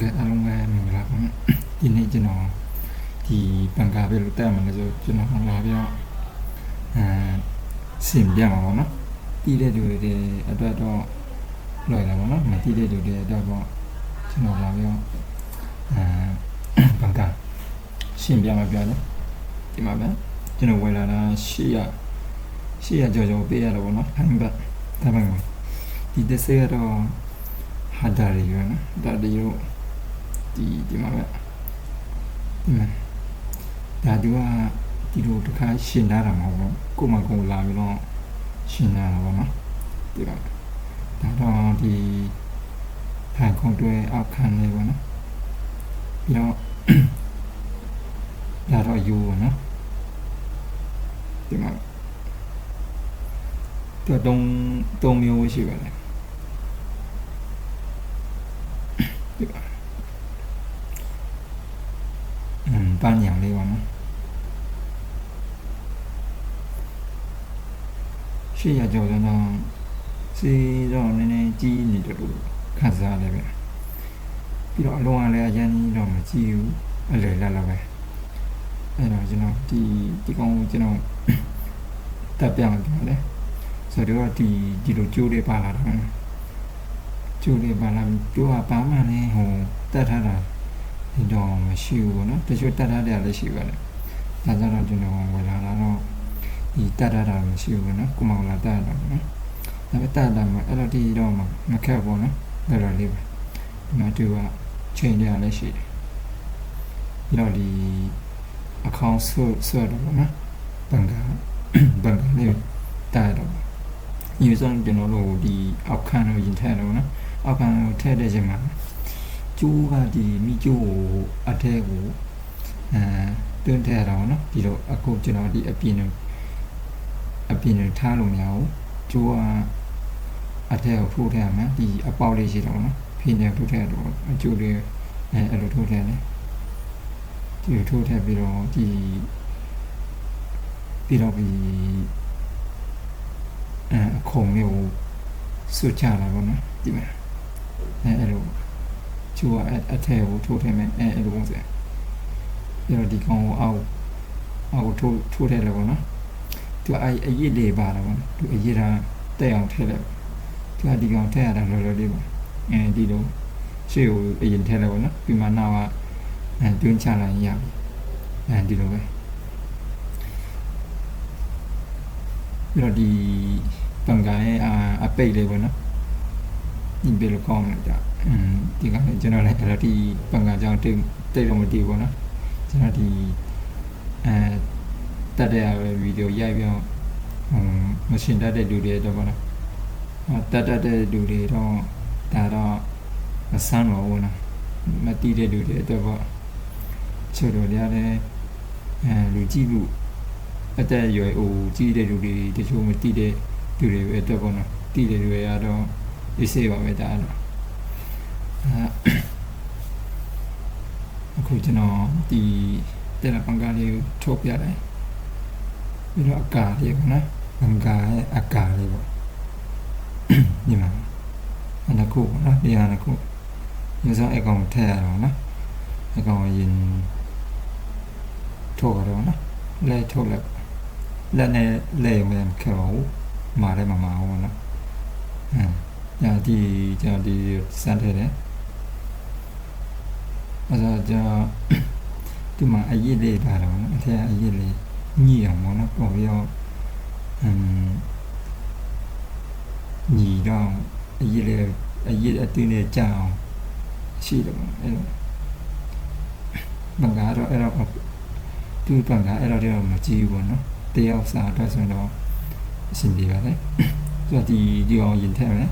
ကဲ့အားလုံးပဲမင်္ဂလာပါဒီနေ့ကျွန်တော်ဒီဘန်ကာပဲလို့တက်မှာလဲဆိုကျွန်တော်လာပြီးတော့အဲစင်ပြမှာပေါ့နော်တီးတဲ့လူတွေအတွက်တော့လွယ်တယ်ပေါ့နော်မတီးတဲ့လူတွေအတွက်တော့ကျွန်တော်လာပြီးတော့အဲဘန်ကာစင်ပြမှာပြောတယ်ဒီမှာပဲကျွန်တော်ဝယ်လာတာ800 800ကျော်ကျော်ပေးရတော့ပေါ့နော်ခိုင်းဘတ်ဒါပေမဲ့ဒီတစ်စက်ကတော့ဟာဒါရီရနော်ဒါဒီရော ဒီဒီမှာပဲဒီမှာဒါသူကဒီလိုတစ်ခါရှင်ထားတာမဟုတ်ဘူးကိုမကုံလာပြီးတော့ရှင်ထားတာပေါ့နော်ဒီပါဒါတော့ဒီထိုင်ခုံတွဲအောက်ခံနေပေါ့နော်ပြီးတော့ဒါတော့ယူပေါ့နော်ဒီမှာသူကတုံးတုံးမျိုးရှိပါတယ်ဒီပါอืม ပန်းညံလေးပါနော်ရှေ့ရကြော်တော့စီတော့နည်းနည်းကြီးနေတယ်လို့ခံစားရတယ်ဗျပြီးတော့အလုံးအလဲအရင်ကြီးတော့မကြည့်ဘူးအလေလက်လက်ပဲအဲ့တော့ကျွန်တော်ဒီဒီကောင်ကိုကျွန်တော်တက်ပြအောင်ပြောတယ်ဆိုတော့ဒီဒီလိုကြိုးလေးပါလာတာကျိုးလေးပါလာကျိုးကပါမှလည်းဟိုတက်ထားတာ ဒီတော့မရှိဘူးပေါ့နော်တချို့တက်ထားတယ်လည်းရှိပါတယ်ဒါကြတော့ကျွန်တော်ဝယ်လာတော့ဒီတက်ထားတာမရှိဘူးပေါ့နော်ကိုမောင်လာတက်တာပေါ့နော်ဒါပေမဲ့တက်တာမှအဲ့လိုဒီတော့မှမခက်ပေါ့နော်တော်တော်လေးပဲဒီမှာတူကချိန်ရလည်းရှိတယ်ပြီးတော့ဒီအကောင့်ဆွဆွတော့ပေါ့နော်ဘန်ကဘန်ကလေးတက်တော့ယူဆောင်ကျွန်တော်တို့ဒီအောက်ခံတော့ရင်ထည့်တော့နော်အောက်ခံကိုထည့်တဲ့ချိန်မှာ ကျိုးကဒီမိကျိုးကိုအထက်ကိုအဲတွန်းထည့်တော့နော်ဒီလိုအခုကျွန်တော်ဒီအပြင်အပြင်ထားလို့မရဘူးကျိုးကအထက်ကိုထိုးထည့်ရမယ်ဒီအပေါက်လေးရှိတော့နော်ဖိနေထိုးထည့်တော့အကျိုးလေးအဲအဲ့လိုထိုးထည့်တယ်ဒီလိုထိုးထည့်ပြီးတော့ဒီပြီးတော့ဒီအဲအခုံလေးကိုဆွတ်ချလာပါတော့ဒီမှာအဲအဲ့လို ကျိုးကအထက်ကိုထိုးထည့်မယ်အဲအဲ့လိုပုံစံပြီးတော့ဒီကောင်ကိုအောက်အောက်ကိုထိုးထိုးထည့်လိုက်ပါတော့သူအအရစ်လေးပါတော့သူအရစ်တာတက်အောင်ထည့်လိုက်သူကဒီကောင်ထည့်ရတာလောလောလေးပါအဲဒီလိုရှေ့ကိုအရင်ထည့်လိုက်ပါတော့ပြီးမှနောက်ကအဲတွင်းချလိုက်ရပြီအဲဒီလိုပဲပြီးတော့ဒီပန်ကိုင်းအပိတ်လေးပေါ့နော်ဒီဘယ်လိုကောင်းလဲကြာอืม ဒီကနေ့ကျွန်တော်လည်းအဲ့တော့ဒီပန်ကကြောင်တိတ်တိတ်တော့မတည်ဘူးနော်ကျွန်တော်ဒီအဲတက်တဲ့ဗီဒီယိုရိုက်ပြီးတော့ဟိုမရှင်တက်တဲ့လူတွေတော့ပေါ့နော်တက်တက်တဲ့လူတွေတော့ဒါတော့မဆန်းတော့ဘူးနော်မတည်တဲ့လူတွေတော့ပေါ့ချို့တို့လည်းအဲလူကြည့်လို့အသက်အရွယ်ဟိုကြီးတဲ့လူတွေတချို့မတည်တဲ့လူတွေပဲတော့ပေါ့နော်တည်တဲ့လူတွေကတော့အေးဆေးပါပဲဒါတော့ အခုကျွန်တော်ဒီတဲ့ပန်ကားလေးကိုထုတ်ပြတယ်ပြီးတော့အကာလေးပေါ့နော်ပန်ကားရဲ့အကာလေးပေါ့ဒီမှာအနခုပေါ့နော်ဒီဟာနခုရစားအကောင်ထည့်ရအောင်နော်အကောင်ရင်ထုတ်ရတော့နော်လဲထုတ်လိုက်လက်နဲ့လဲမယ်ခောမာလည်းမမအောင်နော်အင်းညာဒီကျွန်တော်ဒီစမ်းထည့်တယ် အဲဒါကြောင့်ဒီမှာအရစ်လေးပါတော့နော်အထက်အရစ်လေးညှိအောင်ပေါ့နော်ပေါ်ပြီးတော့အမ်ညီတော့အရစ်လေးအရစ်အတင်းလေးကြာအောင်ရှိတယ်ပေါ့အဲ့လိုဘင်္ဂါတော့အဲ့တော့သူဘင်္ဂါအဲ့တော့တော့မကြည့်ဘူးပေါ့နော်တယောက်စားအတွက်ဆိုတော့အဆင်ပြေပါလေဆိုတော့ဒီဒီအောင်ရင်ထည့်မယ်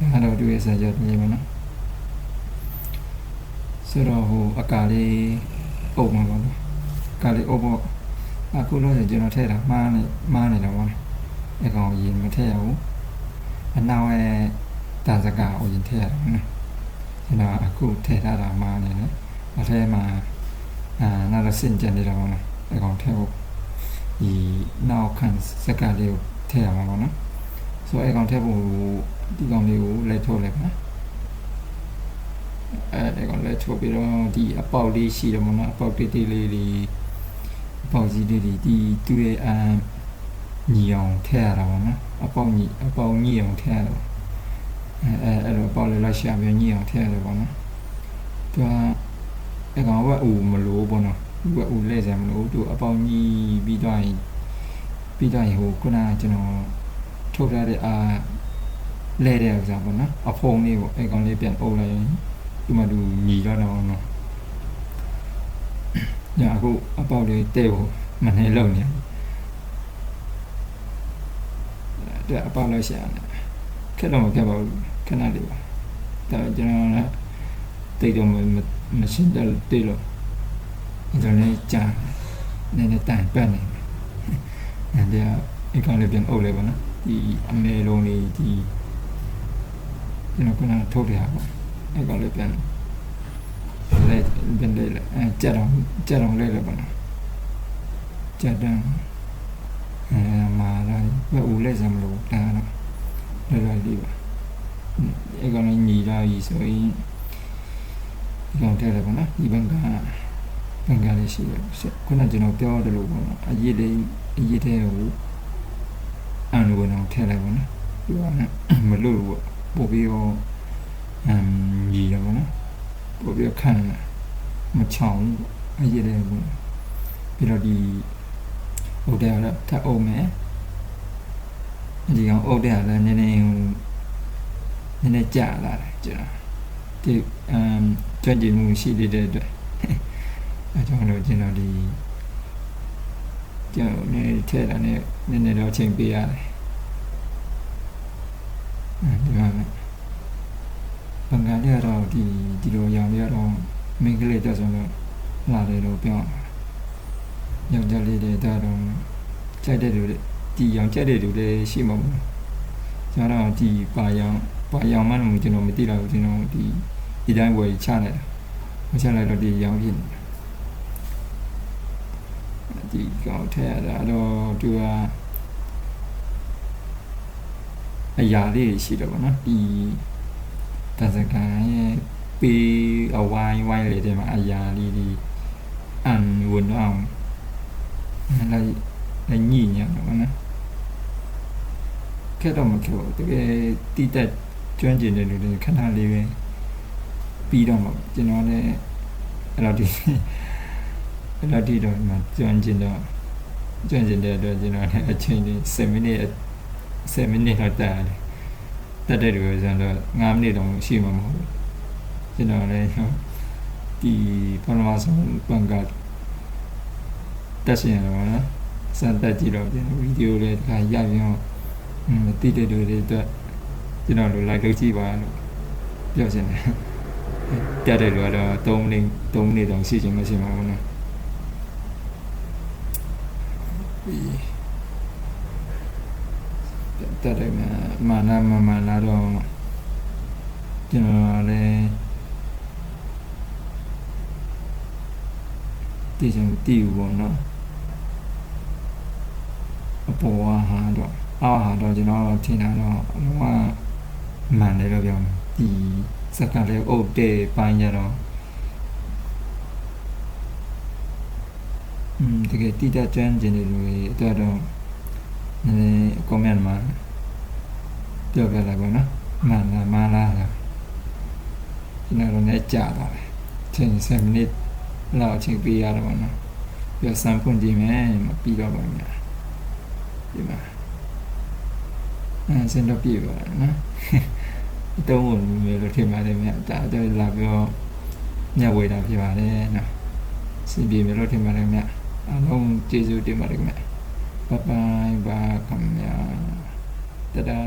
ဒါတော့သူရဲ့စာချုပ်နေမှာနော် ဆိုတော့ဟိုအကာလေးအုပ်မှာပါနော်အကာလေးအုပ်ဖို့အခုလို့ဆိုကျွန်တော်ထည့်တာမှားနေမှားနေတော့ပါအကောင်ရင်မထည့်ရဘူးအနောက်ရဲ့တာစကားကိုရင်ထည့်ရတယ်နော်ကျွန်တော်အခုထည့်ထားတာမှားနေတယ်အထဲမှာအာနောက်တော့စင်ကြနေတော့နော်အကောင်ထည့်ဖို့ဒီနောက်ခံစကားလေးကိုထည့်ရမှာပေါ့နော်ဆိုတော့အကောင်ထည့်ဖို့ဒီကောင်လေးကိုလိုက်ထုတ်လိုက်ပါ အဲကောင်လဲချုပ်ပြီးတော့ဒီအပေါက်လေးရှိတယ်မနော်အပေါက်တိတိလေးတွေအပေါက်ကြီးလေးတွေဒီသူ့ရဲ့အမ်ညီအောင်ထည့်ရတာပါနော်အပေါက်ညီအပေါက်ညီအောင်ထည့်ရတာအဲအဲအဲ့လိုအပေါက်လေးလိုက်ရှာပြီးညီအောင်ထည့်ရတယ်ပေါ့နော်သူကအဲကောင်ကဦးမလို့ပေါ့နော်သူကဦးလဲစရာမလို့သူအပေါက်ညီပြီးတော့ရင်ပြီးတော့ရင်ဟိုခုနကကျွန်တော်ထုတ်ထားတဲ့အာလဲတဲ့ဥစားပေါ့နော်အဖုံလေးပေါ့အဲကောင်လေးပြန်အုပ်လိုက်ရင် ဒီမှာသူညီတော့တော့နော်ညာအခုအပေါက်လေးတဲ့ဖို့မနေလုံးနေတယ်အပေါက်လို့ရှာနေခက်တော့မခက်ပါဘူးခဏလေးပါဒါကျွန်တော်လည်းတိတ်တော့မမရှင်းတယ်တိတ်လို့ကျွန်တော်လည်းကြာနေနေတိုင်ပတ်နေတယ်အဲဒီအကောင်လေးပြန်အုပ်လိုက်ပါနော်ဒီအမေလုံးလေးဒီကျွန်တော်ကထုတ်တယ်ဟာပေါ့ အဲကောင်လေးပြန်လဲပြန်လဲအဲကြက်တော့ကြက်တော့လဲလဲပါနော်ကြက်တော့အဲမာလာဘယ်ဦးလဲစမလို့ဒါတော့လဲလဲလေးပါအဲကောင်လေးညီလာကြီးဆိုရင်ဒီကောင်ထဲလဲပါနော်ဒီဘက်ကဘင်္ဂါလေးရှိတယ်ခုနကျွန်တော်ပြောတယ်လို့ပေါ့နော်အရေးလေးအရေးတဲ့ကိုအန်ဝင်အောင်ထည့်လိုက်ပါနော်ဒီကမလို့ပေါ့ပို့ပြီးတော့အမ် ညီရပါနော်ပို့ပြီးခန့်မချောင်းအရေးတဲ့ကိုပြီးတော့ဒီဟုတ်တယ်တော့ထပ်အောင်မယ်ဒီကောင်အုတ်တယ်လည်းနည်းနည်းဟိုနည်းနည်းကြာလာတယ်ကျွန်တော်ဒီအမ်ကြွကြည်မှုရှိတဲ့အတွက်အဲကြောင့်လို့ကျွန်တော်ဒီကျွန်တော်နည်းထဲတာနဲ့နည်းနည်းတော့ချိန်ပေးရတယ်အဲဒီမှာဘင်္ဂါလီကတော့ဒီဒီလိုရောင်လေးကတော့ မင်္ဂလိတက်ဆိုတော့လာတယ်လို့ပြောယောက်ျားလေးတွေဒါတော့ကြိုက်တဲ့လူတွေဒီရောင်ကြက်တဲ့လူတွေရှိမှာမဟုတ်ကျွန်တော်ဒီပါရောင်ပါရောင်မှလည်းကျွန်တော်မသိတော့ဘူးကျွန်တော်ဒီဒီတိုင်းဝယ်ချလိုက်တာမချလိုက်တော့ဒီရောင်ဖြစ်နေတာဒီကောင်ထည့်ရတာတော့သူကအရာလေးရှိတယ်ပေါ့နော်ဒီတန်စကန်ရဲ့ ပေးအဝိုင်းဝိုင်းလေးတွေမှာအရာလေးဒီအန်ဝင်အောင်လိုက်လိုက်ညိညာတော့နော်ခက်တော့မခက်ဘူးတကယ်တိတက်ကျွမ်းကျင်တဲ့လူတွေခဏလေးပဲပြီးတော့မှကျွန်တော်လည်းအဲ့လိုဒီအဲ့လိုဒီတော့မှကျွမ်းကျင်တော့ကျွမ်းကျင်တဲ့အတွက်ကျွန်တော်လည်းအချိန်လေး7မိနစ်7မိနစ်တော့တာတယ်တက်တဲ့လူဆိုတော့9မိနစ်တော့ရှိမှာမဟုတ်ဘူး ကျွန်တော်လည်းဒီပထမဆုံးဘန်ကတက်ရှင်ရတော့နော်စမ်းတက်ကြည့်တော့ပြန်ဗီဒီယိုလေးတစ်ခါရပြန်အောင်မသိတဲ့လူတွေအတွက်ကျွန်တော်လို like လုပ်ကြည့်ပါလို့ပြောချင်တယ်တက်တဲ့လူကတော့3မိနစ်3မိနစ်တောင်ရှိချင်မရှိမှာဘူးနော်တက်တယ်မာနာမမလာတော့ကျွန်တော်လည်း တည်ချင်တည်ဘူးပေါ့နော်အပေါ်ဟာတော့အောက်ဟာတော့ကျွန်တော်ထင်တာတော့အလုံးဝမှန်တယ်လို့ပြောမယ်ဒီစက်ကလေးအုပ်တဲ့ပိုင်းကြတော့อืมတကယ်တိကျကျွမ်းကျင်နေလို့အတွက်တော့နည်းနည်း comment မှာပြောပြလိုက်ပါနော်မှန်လားမှားလားကျွန်တော်တို့လည်းကြာသွားတယ်ချိန်7မိ နစ်လောက်ချိန်ပေးရတော့နော်ပြီးစမ်းဖွင့်ကြည့်မယ်မပြီးတော့ပါဘူးဒီမှာအဲစင်တော့ပြည့်ပါနော်အတုံးဝင်မျိုးလို့ထင်ပါတယ်မြတ်ဒါတော့လာပြီးတော့ညဝေတာဖြစ်ပါတယ်နော်စင်ပြေမျိုးလို့ထင်ပါတယ်မြတ်အားလုံးကျေးဇူးတင်ပါတယ်မြတ်ဘိုင်ဘိုင်ပါခင်ဗျာတဒါ